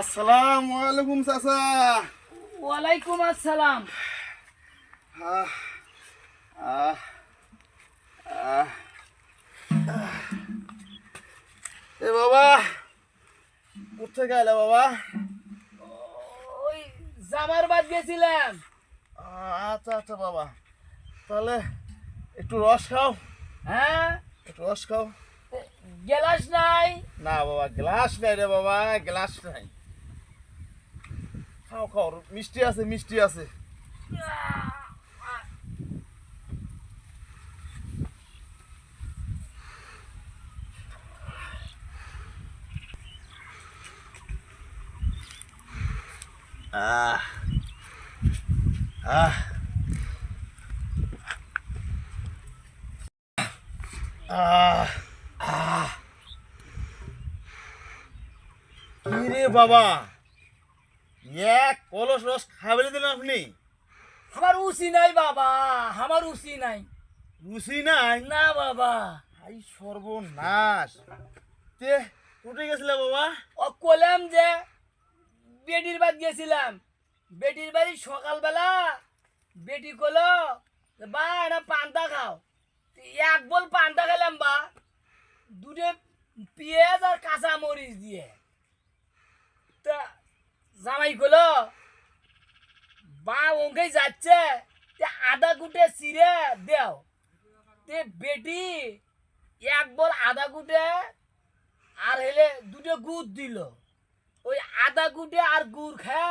আসসালামু আলাইকুম চাচা। ওয়ালাইকুম আসসালাম। এ বাবা কোথেকে এলে বাবা? ওই জামার বাদ গেছিলাম। আচ্ছা আচ্ছা বাবা তাহলে একটু রস খাও। হ্যাঁ? একটু রস খাও। গেলাস নাই। না বাবা গ্লাস নাই রে বাবা গ্লাস নাই। খাও খাও। মিষ্টি আছে মিষ্টি আছে। আহ। আহ। আহ। বাবা? এক কলস রস খাবেলে দিলেন আপনি? আমার উসি নাই বাবা আমার উসি নাই। রুচি নাই? না বাবা। আই সর্বনাশ। তে উঠে গেছিলে বাবা? ও কলাম যে বেটির বাদ গেছিলাম। বেটির বাড়ি সকালবেলা বেটি কলো বা এটা পান্তা খাও। এক বল পান্তা খেলাম বা। দুটো পেঁয়াজ আর কাঁচা মরিচ দিয়ে। জামাই কলো বা ওকে যাচ্ছে, তে আদা গুটে চিরে দেও। তে বেটি, এক বল আদা গুটে, আর হেলে দুটো গুড় দিল। ওই আদা গুটে আর গুড় খা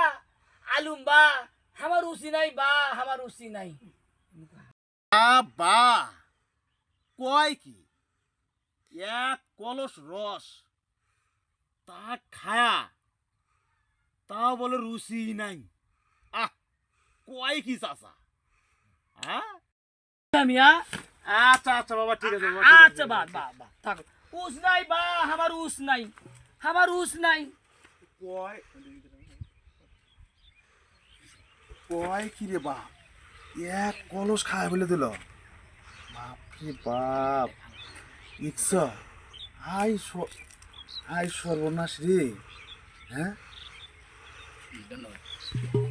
আলুম বা আমার রুচি নাই বা আমার রুচি নাই। বা কয় কি? এক কলস রস, তা খায়া তা বলে রুচি নাই। আহ কয় কি চাচা? হ্যাঁ? মিয়া। আচ্ছা আচ্ছা বাবা ঠিক আছে আচ্ছা বা বা বা থাকো। উস নাই বা আমার উস নাই আমার উস নাই। কয়? কয় কি রে বাপ? এক কলস খায় বলে দিল। বাপরে বাপ। ইচ্ছা আই স- আই সর্বনাশ রে। হ্যাঁ? 你的老